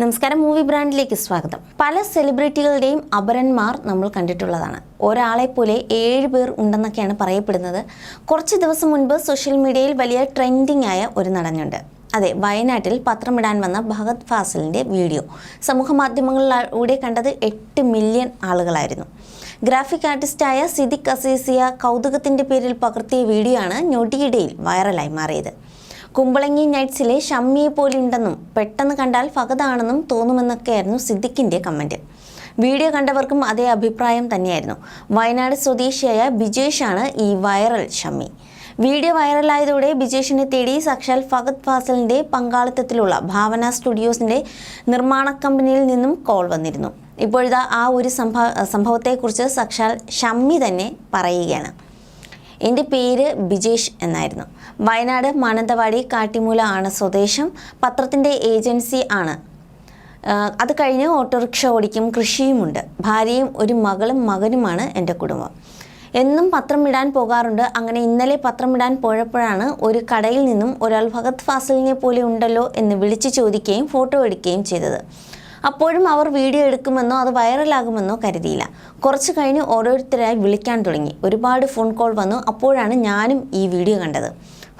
നമസ്കാരം മൂവി ബ്രാൻഡിലേക്ക് സ്വാഗതം. പല സെലിബ്രിറ്റികളുടെയും അപരന്മാർ നമ്മൾ കണ്ടിട്ടുള്ളതാണ്. ഒരാളെ പോലെ ഏഴ് പേർ ഉണ്ടെന്നൊക്കെയാണ് പറയപ്പെടുന്നത്. കുറച്ച് ദിവസം മുൻപ് സോഷ്യൽ മീഡിയയിൽ വലിയ ട്രെൻഡിങ് ആയ ഒരു നടനുണ്ട്. അതെ വയനാട്ടിൽ പത്രമിടാൻ വന്ന ഭഗത് ഫാസലിന്റെ വീഡിയോ സമൂഹ മാധ്യമങ്ങളിലൂടെ കണ്ടത് എട്ട് മില്യൺ ആളുകളായിരുന്നു. ഗ്രാഫിക് ആർട്ടിസ്റ്റായ സിദിഖ് അസീസിയ കൗതുകത്തിന്റെ പേരിൽ പകർത്തിയ വീഡിയോ ആണ് ഞൊടിയിടയിൽ വൈറലായി മാറിയത്. കുമ്പളങ്ങി നൈറ്റ്സിലെ ഷമ്മിയെ പോലെ ഉണ്ടെന്നും പെട്ടെന്ന് കണ്ടാൽ ഫഗതാണെന്നും തോന്നുമെന്നൊക്കെയായിരുന്നു സിദ്ദിഖിന്റെ കമന്റ് വീഡിയോ കണ്ടവർക്കും അതേ അഭിപ്രായം തന്നെയായിരുന്നു. വയനാട് സ്വദേശിയായ ബിജേഷാണ് ഈ വൈറൽ ഷമ്മി. വീഡിയോ വൈറലായതോടെ ബിജേഷിനെ തേടി സാക്ഷാൽ ഫഗത് ഫാസലിന്റെ പങ്കാളിത്തത്തിലുള്ള ഭാവന സ്റ്റുഡിയോസിന്റെ നിർമ്മാണ കമ്പനിയിൽ നിന്നും കോൾ വന്നിരുന്നു. ഇപ്പോഴത്തെ ആ ഒരു സംഭവ സംഭവത്തെക്കുറിച്ച് സാക്ഷാൽ ഷമ്മി തന്നെ പറയുകയാണ്. എന്റെ പേര് ബിജേഷ് എന്നായിരുന്നു. വയനാട് മാനന്തവാടി കാട്ടിമൂല ആണ് സ്വദേശം. പത്രത്തിന്റെ ഏജൻസി ആണ്. അത് കഴിഞ്ഞ് ഓട്ടോറിക്ഷ ഓടിക്കും കൃഷിയുമുണ്ട്. ഭാര്യയും ഒരു മകളും മകനുമാണ് എന്റെ കുടുംബം. എന്നും പത്രം ഇടാൻ പോകാറുണ്ട്. അങ്ങനെ ഇന്നലെ പത്രം ഇടാൻ പോയപ്പോഴാണ് ഒരു കടയിൽ നിന്നും ഒരാൾ ഭഗത് ഫാസലിനെ പോലെ ഉണ്ടല്ലോ എന്ന് വിളിച്ചു ചോദിക്കുകയും ഫോട്ടോ എടുക്കുകയും ചെയ്തത്. അപ്പോഴും അവർ വീഡിയോ എടുക്കുമെന്നോ അത് വൈറലാകുമെന്നോ കരുതിയില്ല. കുറച്ച് കഴിഞ്ഞ് ഓരോരുത്തരായി വിളിക്കാൻ തുടങ്ങി. ഒരുപാട് ഫോൺ കോൾ വന്നു. അപ്പോഴാണ് ഞാനും ഈ വീഡിയോ കണ്ടത്.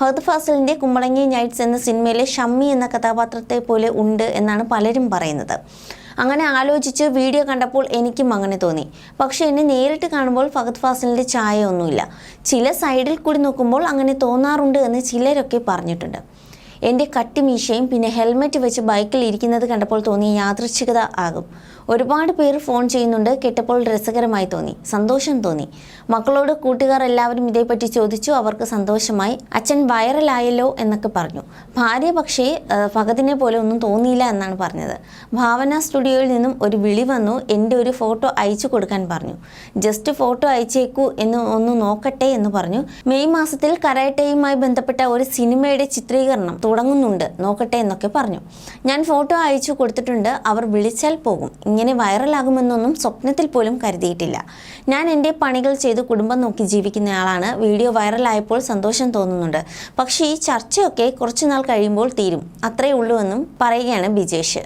ഫഹദ് ഫാസലിന്റെ കുമ്പളങ്ങി നൈറ്റ്സ് എന്ന സിനിമയിലെ ഷമ്മി എന്ന കഥാപാത്രത്തെ പോലെ ഉണ്ട് എന്നാണ് പലരും പറയുന്നത്. അങ്ങനെ ആലോചിച്ച് വീഡിയോ കണ്ടപ്പോൾ എനിക്കും അങ്ങനെ തോന്നി. പക്ഷേ എന്നെ നേരിട്ട് കാണുമ്പോൾ ഫഹദ് ഫാസിലിന്റെ ചായ ഒന്നുമില്ല. ചില സൈഡിൽ കൂടി നോക്കുമ്പോൾ അങ്ങനെ തോന്നാറുണ്ട് എന്ന് ചിലരൊക്കെ പറഞ്ഞിട്ടുണ്ട്. എന്റെ കട്ടിമീശയും പിന്നെ ഹെൽമെറ്റ് വെച്ച് ബൈക്കിൽ ഇരിക്കുന്നത് കണ്ടപ്പോൾ തോന്നിയ യാദൃച്ഛികത ആകും. ഒരുപാട് പേർ ഫോൺ ചെയ്യുന്നുണ്ട് കേട്ടപ്പോൾ രസകരമായി തോന്നി സന്തോഷം തോന്നി. മക്കളോട് കൂട്ടുകാർ എല്ലാവരും ഇതേപ്പറ്റി ചോദിച്ചു അവർക്ക് സന്തോഷമായി. അച്ഛൻ വൈറലായല്ലോ എന്നൊക്കെ പറഞ്ഞു. ഭാര്യ പക്ഷേ ഭഗതിനെ പോലെ ഒന്നും തോന്നിയില്ല എന്നാണ് പറഞ്ഞത്. ഭാവന സ്റ്റുഡിയോയിൽ നിന്നും ഒരു വിളി വന്നു എന്റെ ഒരു ഫോട്ടോ അയച്ചു കൊടുക്കാൻ പറഞ്ഞു. ജസ്റ്റ് ഫോട്ടോ അയച്ചേക്കൂ എന്ന് ഒന്ന് നോക്കട്ടെ എന്ന് പറഞ്ഞു. മെയ് മാസത്തിൽ കരാട്ടയുമായി ബന്ധപ്പെട്ട ഒരു സിനിമയുടെ ചിത്രീകരണം തുടങ്ങുന്നുണ്ട്. നോക്കട്ടെ എന്നൊക്കെ പറഞ്ഞു. ഞാൻ ഫോട്ടോ അയച്ചു കൊടുത്തിട്ടുണ്ട്. അവർ വിളിച്ചാൽ പോകും. ഇങ്ങനെ വൈറലാകുമെന്നൊന്നും സ്വപ്നത്തിൽ പോലും കരുതിയിട്ടില്ല. ഞാൻ എന്റെ പണികൾ ചെയ്ത് കുടുംബം നോക്കി ജീവിക്കുന്നയാളാണ് വീഡിയോ വൈറലായപ്പോൾ സന്തോഷം തോന്നുന്നുണ്ട്. പക്ഷേ ഈ ചർച്ചയൊക്കെ കുറച്ചുനാൾ കഴിയുമ്പോൾ തീരും. അത്രയേ ഉള്ളൂ എന്നും പറയുകയാണ് ബിജേഷ്.